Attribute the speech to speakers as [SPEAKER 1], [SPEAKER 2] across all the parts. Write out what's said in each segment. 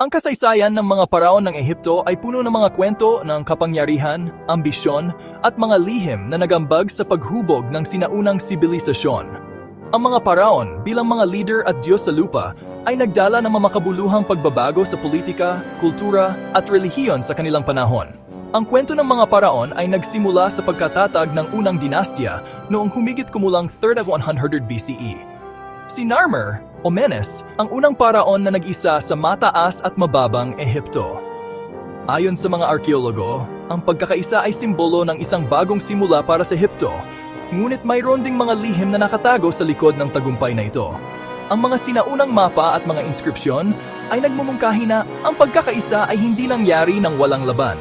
[SPEAKER 1] Ang kasaysayan ng mga paraon ng Ehipto ay puno ng mga kwento ng kapangyarihan, ambisyon, at mga lihim na nagambag sa paghubog ng sinaunang sibilisasyon. Ang mga paraon bilang mga leader at Diyos sa lupa ay nagdala ng mamakabuluhang pagbabago sa politika, kultura at relihiyon sa kanilang panahon. Ang kwento ng mga paraon ay nagsimula sa pagkatatag ng unang dinastya noong humigit kumulang 3rd of 100 BCE. Si Narmer, o Menes, ang unang paraon na nag-isa sa mataas at mababang Ehipto. Ayon sa mga arkeologo, ang pagkakaisa ay simbolo ng isang bagong simula para sa Ehipto, ngunit mayroon ding mga lihim na nakatago sa likod ng tagumpay na ito. Ang mga sinaunang mapa at mga inskripsyon ay nagmumungkahi na ang pagkakaisa ay hindi nangyari ng walang laban.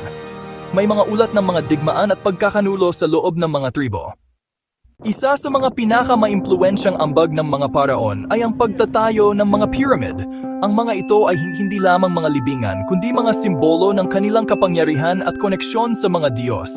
[SPEAKER 1] May mga ulat ng mga digmaan at pagkakanulo sa loob ng mga tribo. Isa sa mga pinakamaimpluwensyang ambag ng mga paraon ay ang pagtatayo ng mga pyramid. Ang mga ito ay hindi lamang mga libingan, kundi mga simbolo ng kanilang kapangyarihan at koneksyon sa mga Diyos.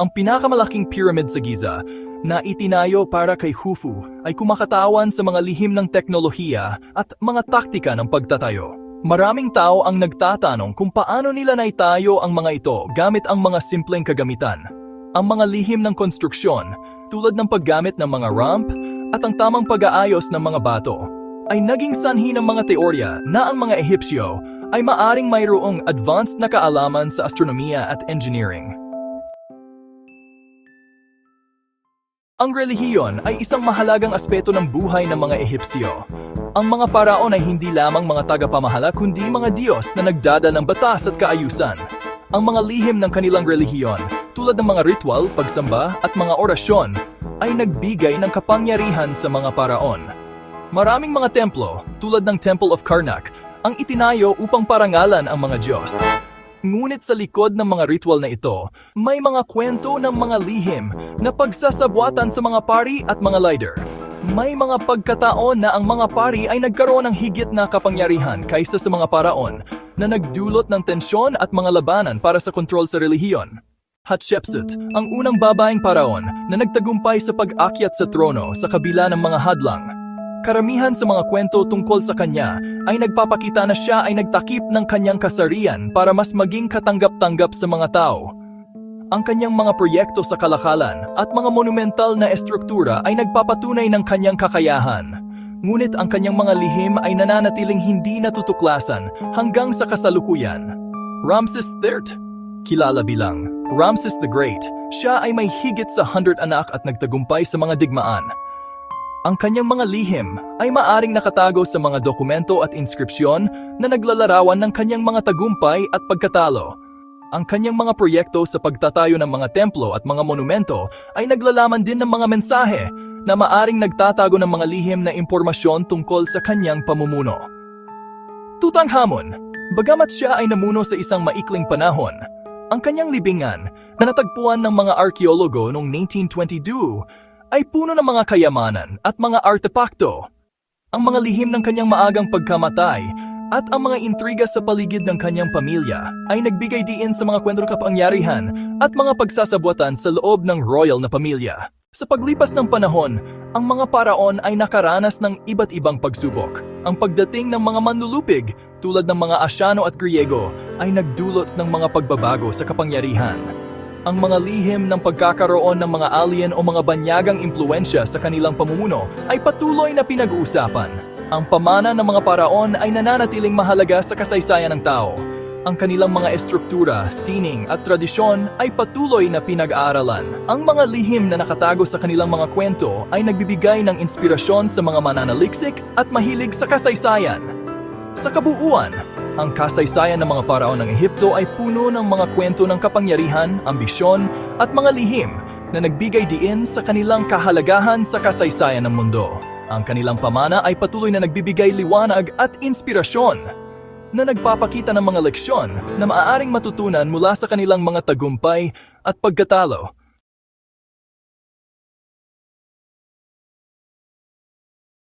[SPEAKER 1] Ang pinakamalaking pyramid sa Giza, na itinayo para kay Khufu, ay kumakatawan sa mga lihim ng teknolohiya at mga taktika ng pagtatayo. Maraming tao ang nagtatanong kung paano nila naitayo ang mga ito gamit ang mga simpleng kagamitan. Ang mga lihim ng konstruksyon, tulad ng paggamit ng mga ramp at ang tamang pag-aayos ng mga bato, ay naging sanhi ng mga teorya na ang mga Ehipsyo ay maaring mayroong advanced na kaalaman sa astronomiya at engineering. Ang relihiyon ay isang mahalagang aspeto ng buhay ng mga Ehipsyo. Ang mga paraon ay hindi lamang mga tagapamahala kundi mga Diyos na nagdada ng batas at kaayusan. Ang mga lihim ng kanilang relihiyon, tulad ng mga ritual, pagsamba at mga orasyon, ay nagbigay ng kapangyarihan sa mga paraon. Maraming mga templo, tulad ng Temple of Karnak, ang itinayo upang parangalan ang mga Diyos. Ngunit sa likod ng mga ritual na ito, may mga kwento ng mga lihim na pagsasabwatan sa mga pari at mga leader. May mga pagkataon na ang mga pari ay nagkaroon ng higit na kapangyarihan kaysa sa mga paraon na nagdulot ng tensyon at mga labanan para sa kontrol sa relihiyon. Hatshepsut, ang unang babaeng paraon na nagtagumpay sa pag-akyat sa trono sa kabila ng mga hadlang. Karamihan sa mga kwento tungkol sa kanya ay nagpapakita na siya ay nagtakip ng kanyang kasarian para mas maging katanggap-tanggap sa mga tao. Ang kanyang mga proyekto sa kalakalan at mga monumental na estruktura ay nagpapatunay ng kanyang kakayahan. Ngunit ang kanyang mga lihim ay nananatiling hindi natutuklasan hanggang sa kasalukuyan. Ramses III, kilala bilang Ramses the Great, siya ay may higit sa 100 anak at nagtagumpay sa mga digmaan. Ang kanyang mga lihim ay maaring nakatago sa mga dokumento at inskripsyon na naglalarawan ng kanyang mga tagumpay at pagkatalo. Ang kanyang mga proyekto sa pagtatayo ng mga templo at mga monumento ay naglalaman din ng mga mensahe na maaring nagtatago ng mga lihim na impormasyon tungkol sa kanyang pamumuno. Tutankhamun, bagamat siya ay namuno sa isang maikling panahon, ang kanyang libingan na natagpuan ng mga arkeologo noong 1922 ay puno ng mga kayamanan at mga artepakto. Ang mga lihim ng kanyang maagang pagkamatay at ang mga intriga sa paligid ng kanyang pamilya ay nagbigay diin sa mga kwento ng kapangyarihan at mga pagsasabuatan sa loob ng royal na pamilya. Sa paglipas ng panahon, ang mga paraon ay nakaranas ng iba't ibang pagsubok. Ang pagdating ng mga manlulupig tulad ng mga Asyano at Griego ay nagdulot ng mga pagbabago sa kapangyarihan. Ang mga lihim ng pagkakaroon ng mga alien o mga banyagang impluensya sa kanilang pamumuno ay patuloy na pinag-uusapan. Ang pamana ng mga paraon ay nananatiling mahalaga sa kasaysayan ng tao. Ang kanilang mga estruktura, sining at tradisyon ay patuloy na pinag-aaralan. Ang mga lihim na nakatago sa kanilang mga kwento ay nagbibigay ng inspirasyon sa mga mananaliksik at mahilig sa kasaysayan. Sa kabuuan, ang kasaysayan ng mga paraon ng Ehipto ay puno ng mga kwento ng kapangyarihan, ambisyon at mga lihim na nagbigay diin sa kanilang kahalagahan sa kasaysayan ng mundo. Ang kanilang pamana ay patuloy na nagbibigay liwanag at inspirasyon na nagpapakita ng mga leksyon na maaaring matutunan mula sa kanilang mga tagumpay at pagkatalo